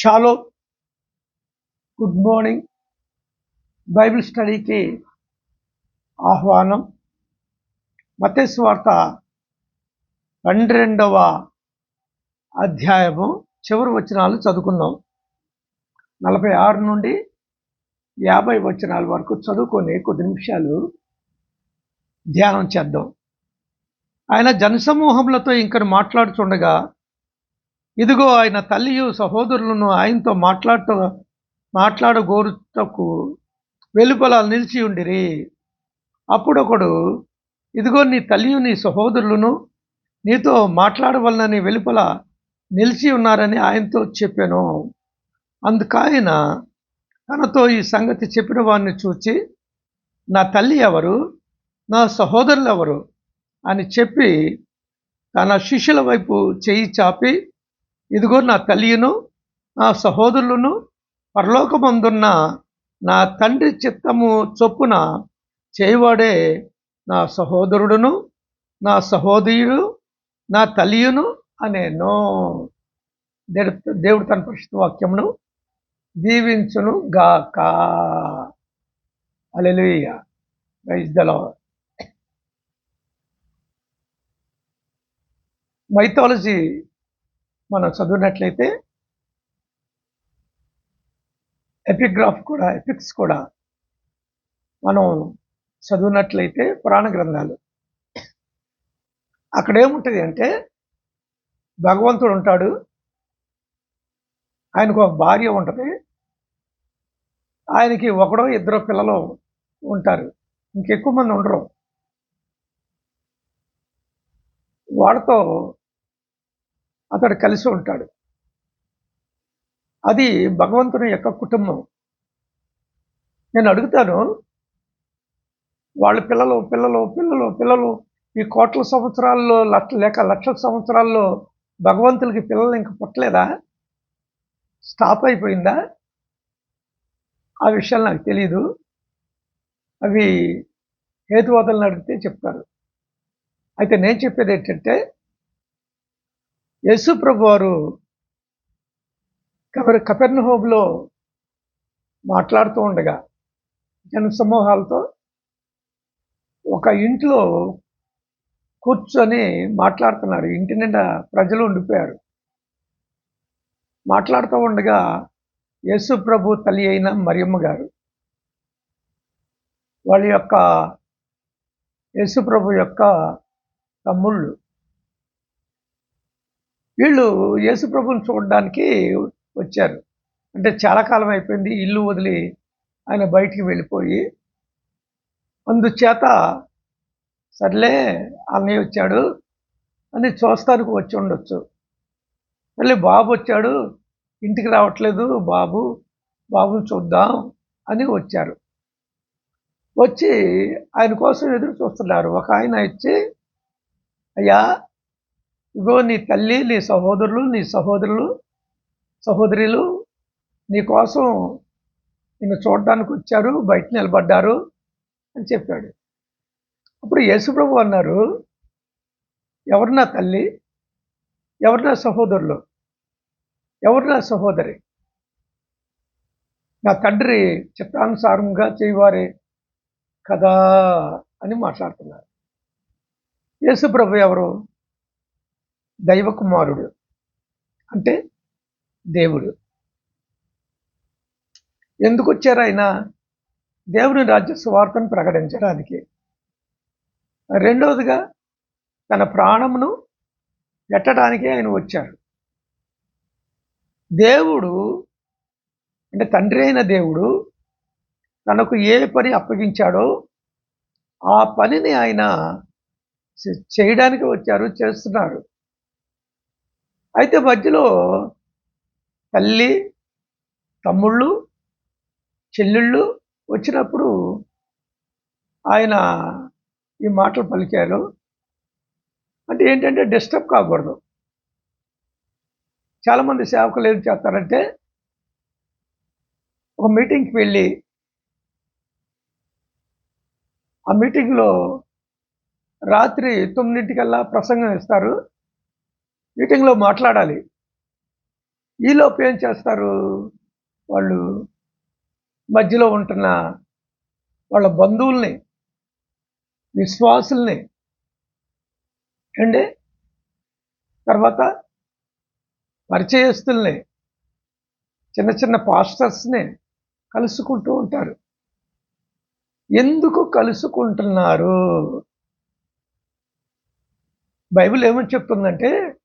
Shalom good morning. Bible స్టడీకి ఆహ్వానం. మతేసు వార్త పన్నెండవ అధ్యాయము. చివరి వచనాలు చదువుకుందాం. నలభై ఆరు నుండి యాభై వచనాల వరకు చదువుకొని కొద్ది నిమిషాలు ధ్యానం చేద్దాం. ఆయన జనసమూహములతో ఇంకను మాట్లాడుతుండగా ఇదిగో ఆయన తల్లియు సహోదరులను ఆయనతో మాట్లాడుతూ మాట్లాడగోరుటకు వెలుపల నిలిచి ఉండిరి. అప్పుడొకడు ఇదిగో నీ తల్లియు నీ సహోదరులను నీతో మాట్లాడవలనని వెలుపల నిలిచి ఉన్నారని ఆయనతో చెప్పాను. అందుకాయన తనతో ఈ సంగతి చెప్పిన వారిని చూచి నా తల్లి ఎవరు నా సహోదరులు ఎవరు అని చెప్పి తన శిష్యుల వైపు చేయి చాపి ఇదిగో నా తల్లియును నా సహోదరులను పరలోకమందున్న నా తండ్రి చిత్తము చొప్పున చేయవాడే నా సహోదరుడును నా సహోదరుడు నా తల్లియును అనేనో. దేడు దేవుడు తన పరిశుద్ధ వాక్యమును దీవించును గాక alleluia praise the lord. Mythology మనం చదివినట్లయితే ఎపిగ్రాఫ్ కూడా ఎపిక్స్ కూడా మనం చదివినట్లయితే పురాణ గ్రంథాలు. అక్కడ ఏముంటుంది అంటే భగవంతుడు ఉంటాడు ఆయనకు ఒక భార్య ఉంటుంది ఆయనకి ఒకడో ఇద్దరు పిల్లలు ఉంటారు ఇంకెక్కువ మంది ఉండరు. వాళ్ళతో అతడు కలిసి ఉంటాడు. అది భగవంతుని యొక్క కుటుంబం. నేను అడుగుతాను వాళ్ళ పిల్లలు పిల్లలు పిల్లలు పిల్లలు ఈ కోట్ల సంవత్సరాల్లో లక్ష లేక లక్షల సంవత్సరాల్లో భగవంతులకి పిల్లలు ఇంక పుట్టలేదా? స్టాప్ అయిపోయిందా? ఆ విషయాలు నాకు తెలియదు అవి హేతువాదులను అడిగితే చెప్తారు. అయితే నేను చెప్పేది ఏంటంటే యేసు ప్రభు వారు కపెర్ కపెర్న హోబ్లో మాట్లాడుతూ ఉండగా జన సమూహాలతో ఒక ఇంట్లో కూర్చొని మాట్లాడుతున్నారు. ఇంటి నిండా ప్రజలు ఉండిపోయారు. మాట్లాడుతూ ఉండగా యేసు ప్రభు తల్లి అయిన మరియమ్మ గారు వాళ్ళ యొక్క యేసు ప్రభు యొక్క తమ్ముళ్ళు వీళ్ళు యేసుప్రభుని చూడడానికి వచ్చారు. అంటే చాలా కాలం అయిపోయింది ఇల్లు వదిలి ఆయన బయటికి వెళ్ళిపోయి. అందుచేత సర్లే అన్నయ్య వచ్చాడు. అని చూస్తానికి వచ్చి ఉండొచ్చు. మళ్ళీ బాబు వచ్చాడు. ఇంటికి రావట్లేదు బాబు బాబుని చూద్దాం అని వచ్చారు. వచ్చి ఆయన కోసం ఎదురు చూస్తున్నారు. ఒక ఆయన ఇచ్చి అయ్యా ఇగో నీ తల్లి నీ సహోదరులు నీ సహోదరులు సహోదరులు నీ కోసం నిన్ను చూడడానికి వచ్చారు బయట నిలబడ్డారు అని చెప్పాడు. అప్పుడు యేసుప్రభు అన్నారు ఎవరు నా తల్లి? ఎవరు నా సహోదరులు? ఎవరు నా సహోదరి? నా తండ్రి చిత్తానుసారంగా చేయవారే కదా అని మాట్లాడుతున్నారు. యేసుప్రభు ఎవరు? దైవకుమారుడు అంటే దేవుడు. ఎందుకు వచ్చారు ఆయన? దేవుని రాజ్య స్వార్థను ప్రకటించడానికి. రెండవదిగా తన ప్రాణమును ఎట్టడానికే ఆయన వచ్చారు దేవుడు అంటే తండ్రి అయిన దేవుడు తనకు ఏ పని అప్పగించాడో ఆ పనిని ఆయన చేయడానికి వచ్చారు చేస్తున్నారు అయితే మధ్యలో తల్లి తమ్ముళ్ళు చెల్లెళ్ళు వచ్చినప్పుడు ఆయన ఈ మాటలు పలికారు. అంటే ఏంటంటే డిస్టర్బ్ కాకూడదు. చాలామంది సేవకులు ఏం చేస్తారంటే ఒక మీటింగ్కి వెళ్ళి ఆ మీటింగ్లో రాత్రి తొమ్మిదింటికల్లా ప్రసంగం ఇస్తారు. మీటింగ్లో మాట్లాడాలి. ఈలోపు ఏం చేస్తారు? వాళ్ళు మధ్యలో ఉంటున్న వాళ్ళ బంధువుల్ని విశ్వాసుల్ని అండి తర్వాత పరిచయస్తుల్ని చిన్న చిన్న పాస్టర్స్ని కలుసుకుంటూ ఉంటారు. ఎందుకు కలుసుకుంటున్నారు? బైబిల్ ఏమని చెప్తుందంటే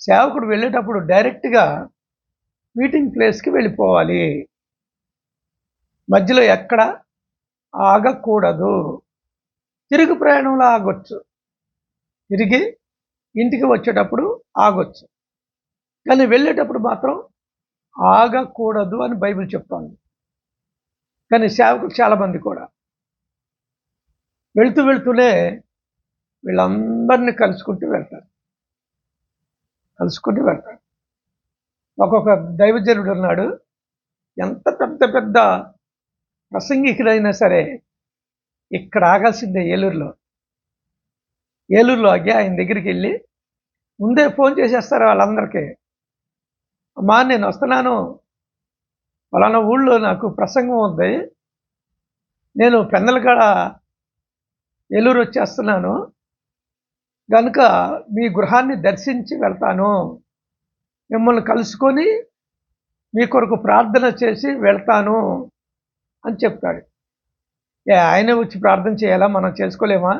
సేవకుడు వెళ్ళేటప్పుడు డైరెక్ట్గా మీటింగ్ ప్లేస్కి వెళ్ళిపోవాలి. మధ్యలో ఎక్కడ ఆగకూడదు. తిరుగు ప్రయాణంలో ఆగొచ్చు. తిరిగి ఇంటికి వచ్చేటప్పుడు ఆగొచ్చు. కానీ వెళ్ళేటప్పుడు మాత్రం ఆగకూడదు అని బైబిల్ చెప్తోంది. కానీ సేవకులు చాలామంది కూడా. వెళుతూ వెళుతూనే వీళ్ళందరినీ కలుసుకుంటూ వెళ్తారు. కలుసుకుంటూ వెళ్తాడు. ఒక్కొక్క దైవజనుడు ఉన్నాడు. ఎంత పెద్ద పెద్ద ప్రసంగికుడైనా సరే ఇక్కడ ఆగాల్సిందే ఏలూరులో. ఏలూరులో ఆగి ఆయన దగ్గరికి వెళ్ళి ముందే ఫోన్ చేసేస్తారు వాళ్ళందరికీ? అమ్మా నేను వస్తున్నాను. ఫలానా ఊళ్ళో నాకు ప్రసంగం ఉంది. నేను పెందలకాడ ఏలూరు వచ్చేస్తున్నాను. కనుక మీ గృహాన్ని దర్శించి వెళ్తాను. మిమ్మల్ని కలుసుకొని మీ కొరకు ప్రార్థన చేసి వెళ్తాను అని చెప్తాడు. ఏ ఆయనే వచ్చి ప్రార్థన చేయాలా? మనం చేసుకోలేమా?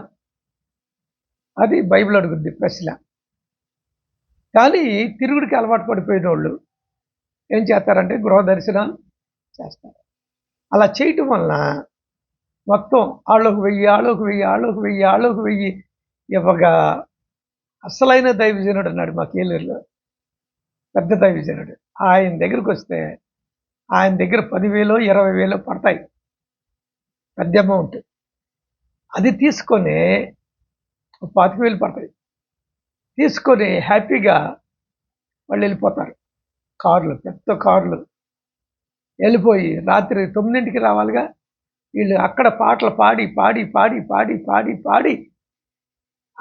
అది బైబిల్ అడుగుద్ది ప్రశ్న. కానీ తిరుగుడికి అలవాటు పడిపోయిన వాళ్ళు ఏం చేస్తారంటే గృహ దర్శనం చేస్తారు. అలా చేయటం వలన మొత్తం ఆళ్ళకు వెయ్యి ఆళ్ళకు వెయ్యి ఆళ్ళకు వెయ్యి ఆళ్ళకు వెయ్యి ఇవ్వగా అసలైన దైవజనుడు అన్నాడు మా కేలూరులో. పెద్ద దైవజనుడు. ఆయన దగ్గరికి వస్తే ఆయన దగ్గర పదివేలు ఇరవై వేలు పడతాయి. పెద్ద అమౌంట్. అది తీసుకొని పాతిక వేలు పడతాయి. తీసుకొని హ్యాపీగా వాళ్ళు వెళ్ళిపోతారు. కార్లు పెద్ద కార్లు. వెళ్ళిపోయి రాత్రి తొమ్మిదింటికి రావాలిగా. వీళ్ళు అక్కడ పాటలు పాడి పాడి పాడి పాడి పాడి పాడి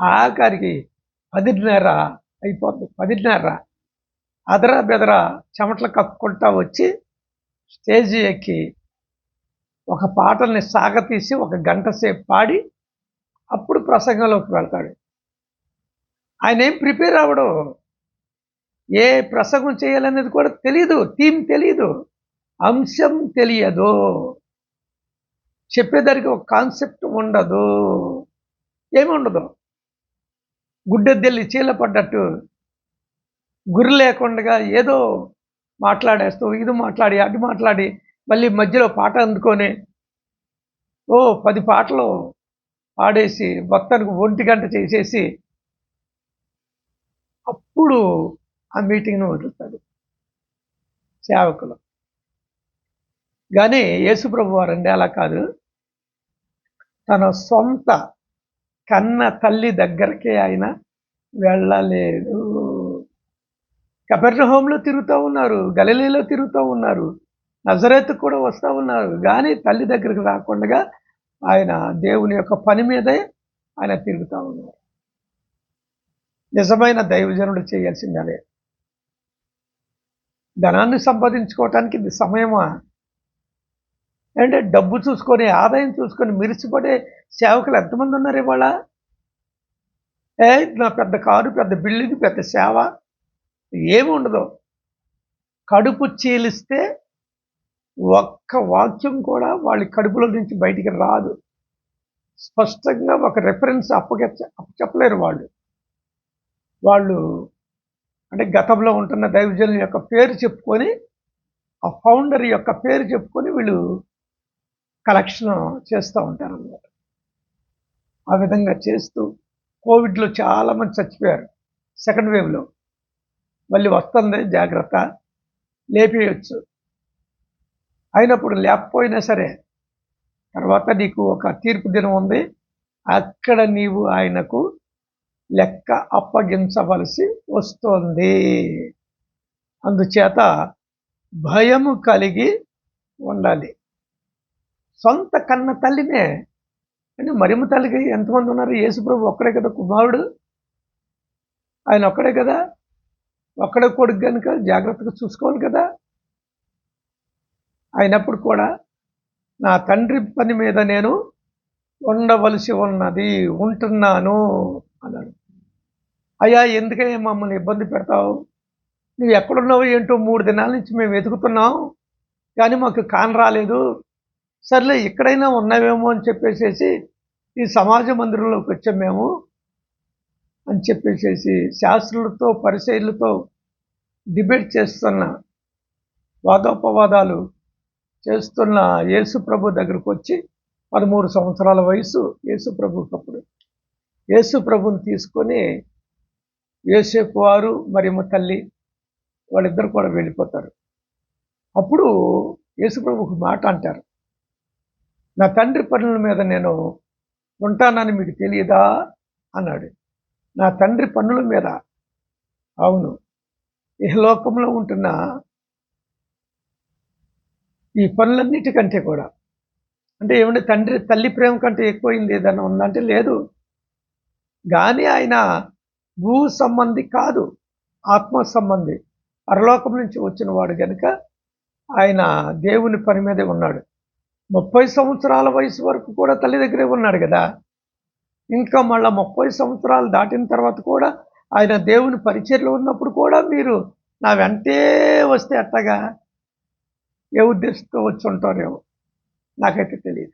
ఆఖరికి పదిన్నర అయిపోతుంది పదిన్నర. అదరా బెదరా చెమటలు కక్కుంటా వచ్చి స్టేజ్ ఎక్కి ఒక పాటల్ని సాగతీసి ఒక గంట సేపు పాడి అప్పుడు ప్రసంగంలోకి వెళ్తాడు. ఆయన ఏం ప్రిపేర్ అవ్వడం. ఏ ప్రసంగం చేయాలనేది కూడా తెలియదు థీమ్ తెలియదు అంశం తెలియదు. చెప్పేదానికి ఒక కాన్సెప్ట్ ఉండదు. ఏమి ఉండదు? గుడ్డెద్దెల్లి చీల పడ్డట్టు గురి లేకుండా ఏదో మాట్లాడేస్తూ ఇది మాట్లాడి అటు మాట్లాడి మళ్ళీ మధ్యలో పాట అందుకొని ఓ పది పాటలు పాడేసి భక్తానికి ఒంటి గంట చేసేసి అప్పుడు ఆ మీటింగ్ను వదులుతాడు సేవకులు. కానీ యేసుప్రభు వారండి అలా కాదు. తన సొంత కన్న తల్లి దగ్గరకే ఆయన వెళ్ళలేదు. కపెర్ణహోంలో తిరుగుతూ ఉన్నారు గలలీలో తిరుగుతూ ఉన్నారు నజరేత్ కూడా వస్తూ ఉన్నారు. కానీ తల్లి దగ్గరికి రాకుండా ఆయన దేవుని యొక్క పని మీదే ఆయన తిరుగుతూ ఉన్నారు. నిజమైన దైవజనుడు చేయాల్సిందే ధనాన్ని సంపాదించుకోవటానికి ఇది సమయమా? అంటే డబ్బు చూసుకొని ఆదాయం చూసుకొని మిరిసిపడే సేవకులు ఎంతమంది ఉన్నారు ఇవాళ? ఏ నా పెద్ద కారు పెద్ద బిల్డింగ్ పెద్ద సేవ ఏమి ఉండదు. కడుపు చీలిస్తే ఒక్క వాక్యం కూడా వాళ్ళ కడుపులో నుంచి బయటికి రాదు. స్పష్టంగా ఒక రెఫరెన్స్ అప్పగ చెప్పలేరు వాళ్ళు. వాళ్ళు అంటే గతంలో ఉంటున్న దైవజనుల యొక్క పేరు చెప్పుకొని ఆ ఫౌండర్ యొక్క పేరు చెప్పుకొని వీళ్ళు కలెక్షన్ చేస్తూ ఉంటారు అన్నమాట. ఆ విధంగా చేస్తూ కోవిడ్లో చాలామంది చచ్చిపోయారు. సెకండ్ వేవ్లో మళ్ళీ వస్తుంది జాగ్రత్త. లేపేయచ్చు. అయినప్పుడు లేకపోయినా సరే తర్వాత నీకు ఒక తీర్పు దినం ఉంది. అక్కడ నీవు ఆయనకు లెక్క అప్పగించవలసి వస్తుంది. అందుచేత భయము కలిగి ఉండాలి. సొంత కన్న తల్లినే. అంటే మరిమ తల్లికి ఎంతమంది ఉన్నారు? యేసుప్రభు ఒక్కడే కదా కుమారుడు. ఆయన ఒక్కడే కదా. ఒక్కడే కొడుకు కనుక జాగ్రత్తగా చూసుకోవాలి కదా. అయినప్పుడు కూడా నా తండ్రి పని మీద నేను ఉండవలసి ఉన్నది ఉంటున్నాను అన్నాడు. అయ్యా ఎందుకయ్యా మమ్మల్ని ఇబ్బంది పెడతావు? నువ్వు ఎక్కడున్నావు ఏంటో మూడు దినాల నుంచి మేము వెతుకుతున్నాం. కానీ మాకు కాన్ రాలేదు. సర్లే ఎక్కడైనా ఉన్నావేమో అని చెప్పేసేసి ఈ సమాజ మందిరంలోకి వచ్చాం మేము అని చెప్పేసేసి శాస్త్రులతో పరిశైలతో డిబేట్ చేస్తున్న వాదోపవాదాలు చేస్తున్న యేసుప్రభు దగ్గరకు వచ్చి పదమూడు సంవత్సరాల వయసు యేసుప్రభుకి అప్పుడు. యేసుప్రభుని తీసుకొని యేసేపు వారు మా తల్లి వాళ్ళిద్దరు కూడా వెళ్ళిపోతారు. అప్పుడు యేసుప్రభు మాట అంటారు. నా తండ్రి పనుల మీద నేను ఉంటానని మీకు తెలియదా? అన్నాడు. నా తండ్రి పనుల మీద? అవును. ఇహలోకంలో ఉంటున్న ఈ పనులన్నిటికంటే కూడా. అంటే ఏమంటే తండ్రి తల్లి ప్రేమ కంటే ఎక్కువైంది ఏదన్నా ఉందంటే లేదు. కానీ ఆయన భూ సంబంధి కాదు. ఆత్మ సంబంధి. పరలోకం నుంచి వచ్చిన వాడు కనుక ఆయన దేవుని పని మీదే ఉన్నాడు. ముప్పై సంవత్సరాల వయసు వరకు కూడా తల్లి దగ్గరే ఉన్నాడు కదా. ఇంకా మళ్ళీ ముప్పై సంవత్సరాలు దాటిన తర్వాత కూడా ఆయన దేవుని పరిచయలో ఉన్నప్పుడు కూడా మీరు నా వెంటే వస్తే అట్టగా ఏ ఉద్దేశంతో వచ్చి ఉంటారేమో? నాకైతే తెలియదు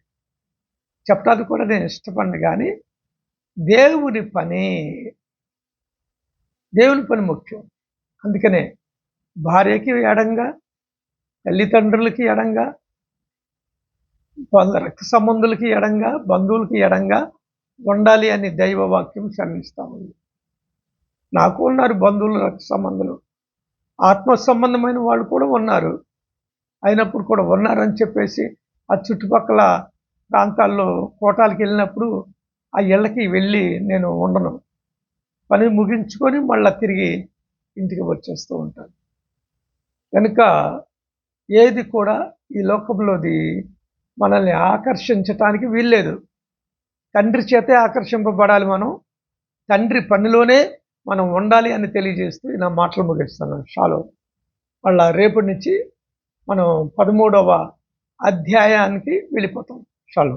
చెప్పడానికి కూడా నేను ఇష్టపడిన కానీ దేవుని పని. దేవుని పని ముఖ్యం. అందుకనే భార్యకి ఎడంగా తల్లిదండ్రులకి ఎడంగా రక్త సంబంధులకి ఎడంగా బంధువులకి ఎడంగా ఉండాలి అని దైవ వాక్యం శరణిస్తాము నాకు ఉన్నారు బంధువులు రక్త సంబంధులు. ఆత్మ సంబంధమైన వాళ్ళు కూడా ఉన్నారు. అయినప్పుడు కూడా ఉన్నారని చెప్పేసి ఆ చుట్టుపక్కల ప్రాంతాల్లో కోటాలకు వెళ్ళినప్పుడు ఆ ఇళ్ళకి వెళ్ళి నేను ఉండను. పని ముగించుకొని మళ్ళీ తిరిగి ఇంటికి వచ్చేస్తూ ఉంటాను. కనుక ఏది కూడా ఈ లోకంలోది మనల్ని ఆకర్షించటానికి వీల్లేదు. తండ్రి చేతే ఆకర్షింపబడాలి మనం. తండ్రి పనిలోనే మనం ఉండాలి అని తెలియజేస్తూ నా మాటలు ముగిస్తాను షాలో మళ్ళా రేపటి నుంచి మనం పదమూడవ అధ్యాయానికి వెళ్ళిపోతాం. షాలో.